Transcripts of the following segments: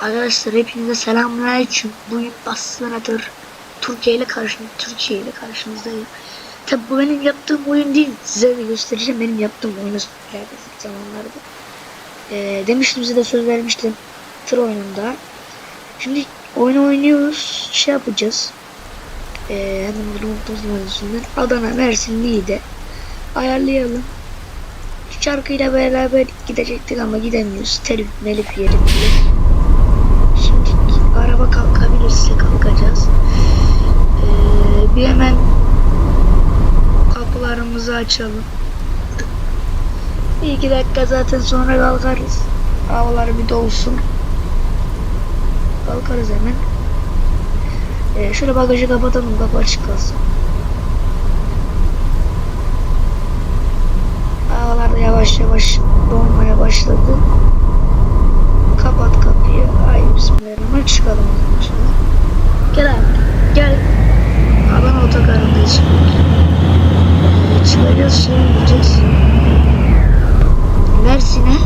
Arkadaşlar hepinize selamünaleyküm. Bugün Bastınadır Türkiye ile karşım Türkiye ile karşınızdayım. Tabi bu benim yaptığım oyun değil. Size de göstereceğim benim yaptığım oyunu ileride zamanlarda. Ee, demiştim size de söz vermiştim. Tır oyununda. Şimdi oyunu oynuyoruz. Şey yapacağız. Ee, hemen bunu üstünden. Adana, Mersin, Niğde. Ayarlayalım. Şarkıyla beraber gidecektik ama gidemiyoruz. Telif melif yerim. Araba kalkabilirse kalkacağız. Ee, bir hemen kapılarımızı açalım. Bir iki dakika zaten sonra kalkarız. Havalar bir dolsun. Kalkarız hemen. Ee, şöyle bagajı kapatalım kapı açık kalsın. Havalar da yavaş yavaş dolmaya başladı. Kapat kapıyı. Ay bismillahirrahmanirrahim. Çıkalım o. Gel abi. Gel. Adana otogarındayız şimdi. Çıkacağız şey gideceğiz. Mersin'e.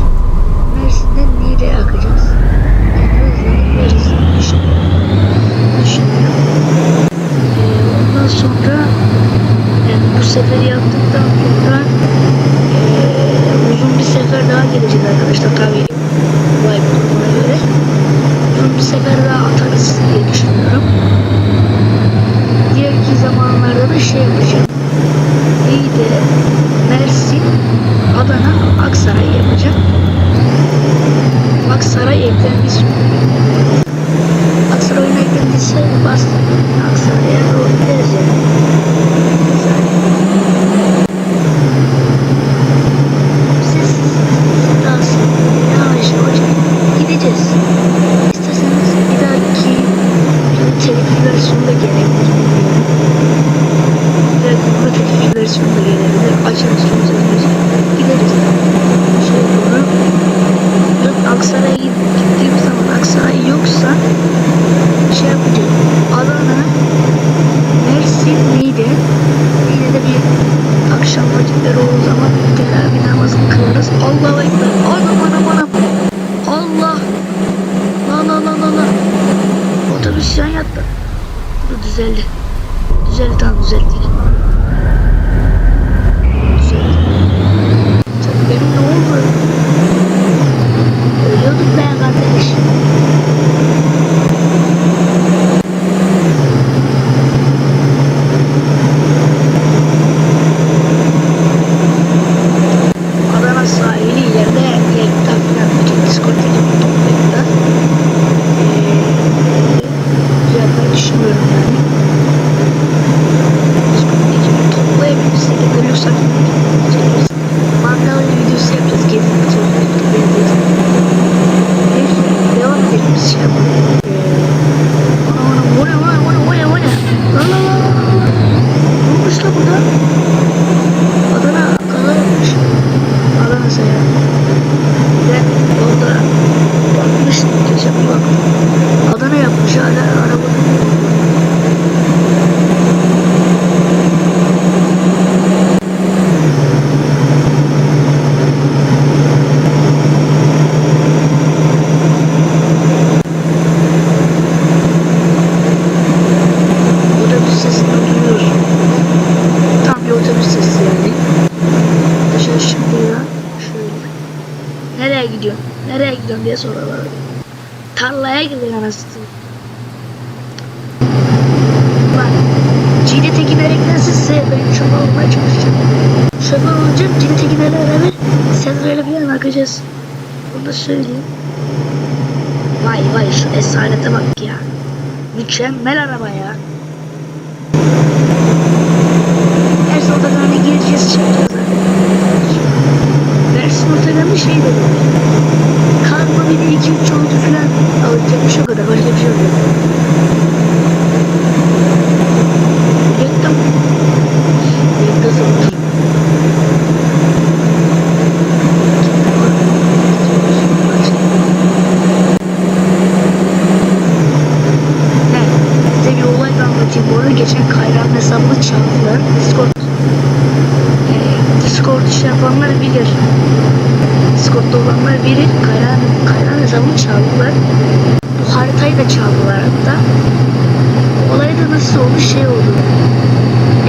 Mersin'den Niğde'ye akacağız. Ondan sonra bu seferi yaptıktan sonra ee, uzun bir sefer daha gelecek arkadaşlar tabii. Vay bir atarız diye düşünüyorum. Diğerki zamanlarda da şey yapacağım. Niğde, Mersin, Adana, Aksaray yapacağım. Aksaray eklenmiş. Aksaray'ın eklendiyse bas natin. Akacağız. Onu da söyleyeyim. Vay vay şu esarete bak ya. Mükemmel araba ya. Mersin otogarına gireceğiz çıkacağız. Mersin otogarı şey dedi. Karma bir de iki üç oldu falan alacakmış o kadar başka bir şey yok. Oldu şey oldu.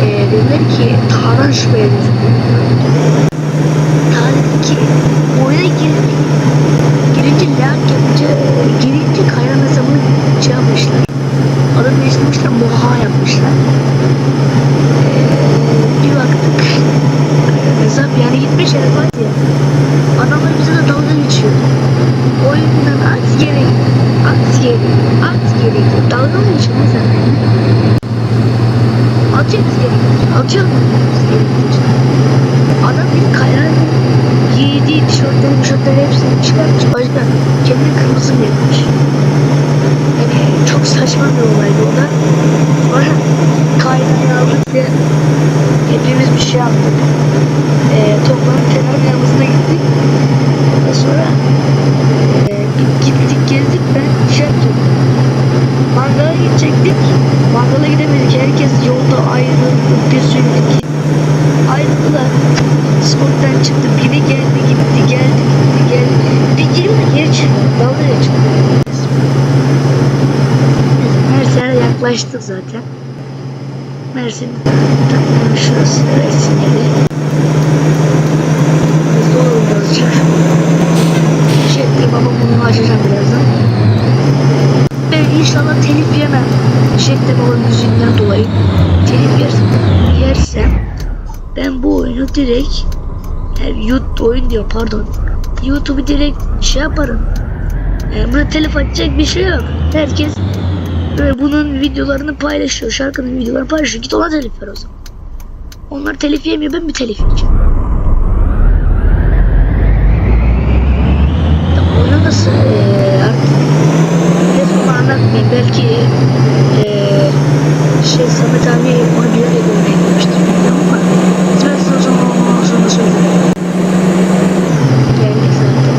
Ee, dediler ki Tarhan şuraya gözüküyor. Ta dedi ki oyuna girdik. Girince lag yapınca girince kayran hesabını şey yapmışlar. Adını moha yapmışlar. Ee, bir baktık hesap yani gitmiş herif var ya. Adamlar bize de dalga geçiyor. At geri, at geri. Dalga mı geçiyorsun sen? Atıyoruz geri, atıyor? Adam bir kayar giydiği tişörtleri, tişörtleri hepsini çıkartmış. Başka kendini kırmızı mı yapmış? Yani çok saçma bir olaydı o da. Sonra kaynağı aldık diye hepimiz bir şey yaptık. Ee, toplanıp kenar yanımızına gittik. Ondan sonra e, gittik gezdik ben şey yaptım. Mangala gidecektik. Mangala gidemedik. Herkes yolda ayrıldı. Bir sürü. Ayrıldılar. Sporttan çıktı. Biri geldi gitti geldi gitti geldi. Bir girme geri çıktı. Dalga geçti. Mersin'e yaklaştık zaten. Mersin şurası Mersin yeri. Hızlı olalım birazcık. Şey babam bunu açacağım birazdan. Ben inşallah telif yemem. Şekli babamın yüzünden dolayı. Telif yersem, yersem ben bu oyunu direkt yani YouTube oyun diyor pardon. YouTube'u direkt şey yaparım. Yani buna telif atacak bir şey yok. Herkes böyle bunun videolarını paylaşıyor. Şarkının videolarını paylaşıyor. Git ona telif ver o zaman. Onlar telif yemiyor ben bir telif yiyeceğim. Oyunu nasıl anlatmayayım. Belki eee şey Samet abi onu bir yere göndermiştir bilmiyorum ama ben size o zaman ondan sonra söyleyeyim. Geldik zaten.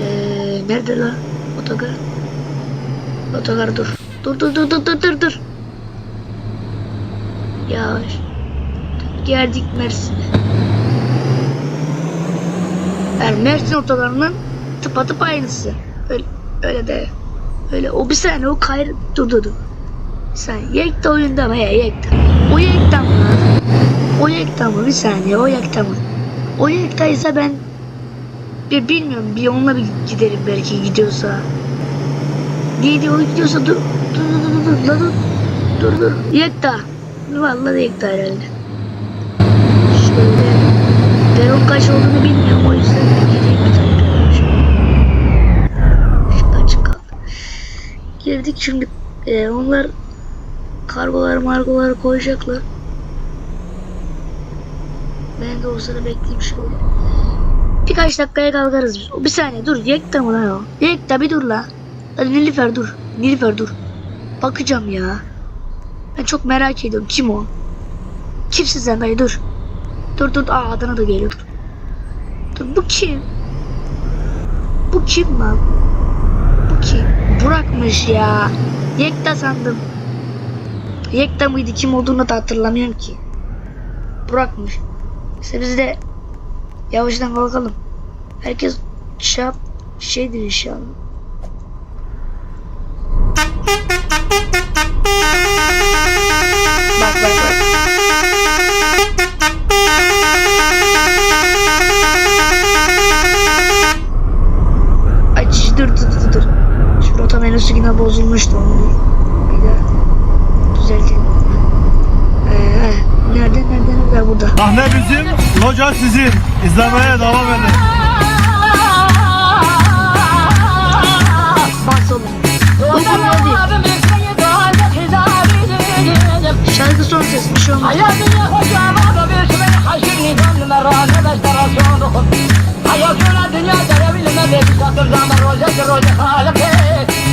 Eee nerede la? Otogar. Otogar dur. Dur dur dur dur dur dur dur. Yavaş. Geldik Mersin'e. Yani Mersin otogarının tıpatıp aynısı. Öyle, öyle de. Öyle. O bir saniye o kayır. Dur dur dur. Sen Yekta oyunda mı ya Yekta? O Yekta mı? O Yekta mı? Bir saniye o Yekta mı? O Yekta ise ben bir bilmiyorum. Bir onunla bir gidelim belki gidiyorsa. Diye o gidiyorsa dur. Dur dur dur dur. Dur dur. dur, dur. Yekta. Vallahi yekta herhalde. Şöyle. Ben onun kaç olduğunu bilmiyorum o yüzden. Gideyim bir tane. Şuradan çıkalım. Girdik şimdi. E, onlar kargolar margoları koyacaklar. Ben de o sırada bekleyeyim şöyle. Birkaç dakikaya kalkarız biz. Bir saniye dur. Yekta mı lan o? Yekta bir dur la. Hadi Nilüfer dur. Nilüfer dur. Bakacağım ya. Ben çok merak ediyorum. Kim o? Kimsin sen dayı dur. Dur dur. Aa Adana da geliyor. Dur. Dur bu kim? Bu kim lan? Bu kim? Burak'mış ya. Yekta sandım. Yekta mıydı kim olduğunu da hatırlamıyorum ki. Burak'mış. İşte biz de yavaştan kalkalım. Herkes şey yap, şeydir inşallah. Bak bak bak. Ay dur dur dur dur. Şu rota menüsü yine bozulmuştu onu. Bir daha düzeltelim. Ee, nerede nerede nerede burada. Sahne bizim, loca sizin. İzlemeye devam edin. Rozi halkı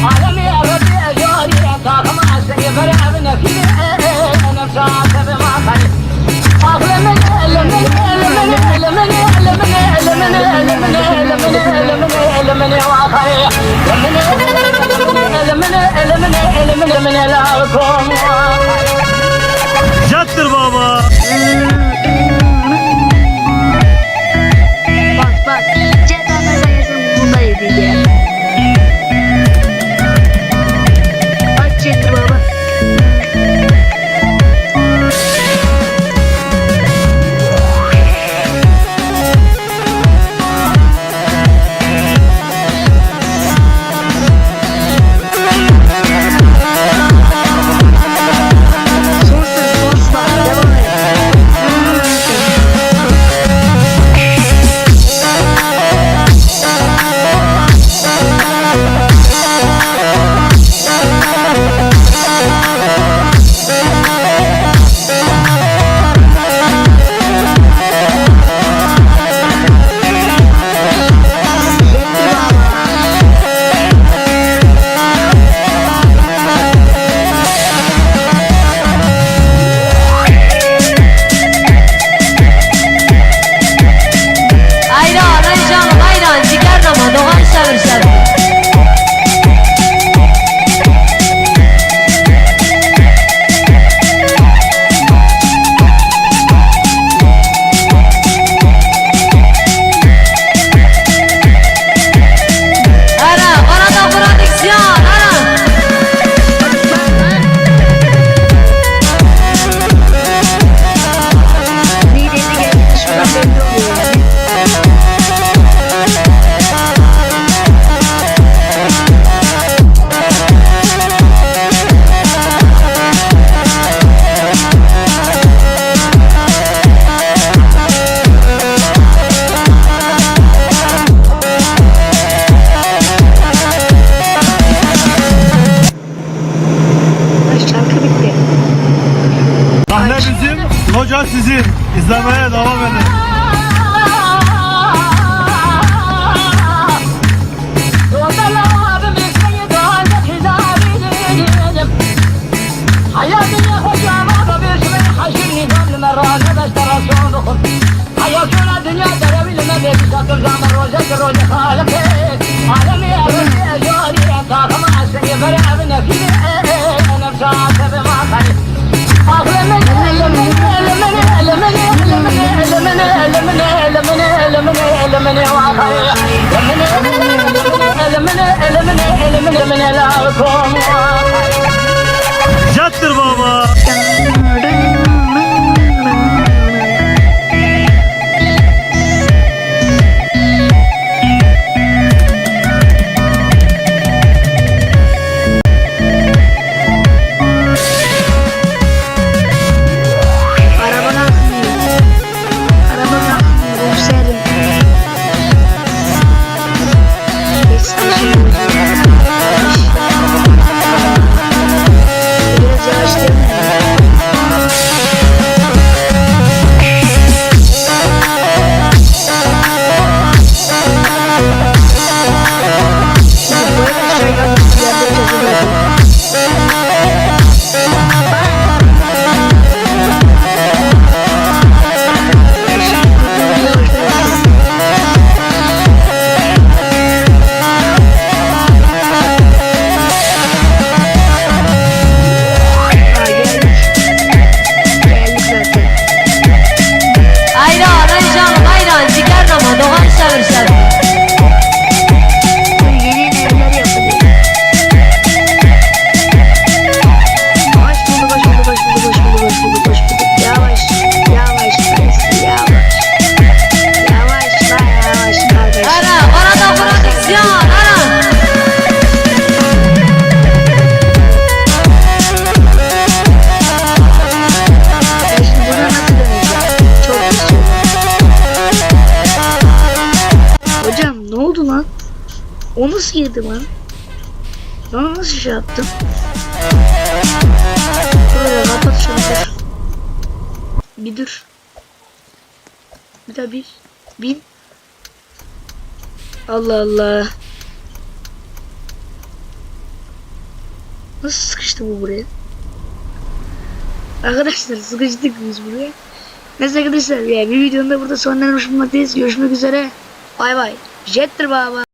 Alem ya Rabbi Yori Kalkmazsın yukarı evine Fili ለምን ለምን ለምን ለምን girdi lan? Bana nasıl şey yaptın? Böyle kapat şunu dur. Bir dur. Bir daha bir. Bin. Allah Allah. Nasıl sıkıştı bu buraya? Arkadaşlar sıkıştık biz buraya. Neyse arkadaşlar ya bir videonun da burada sonlanmış bulmaktayız. Görüşmek üzere. Bay bay. Jettir baba.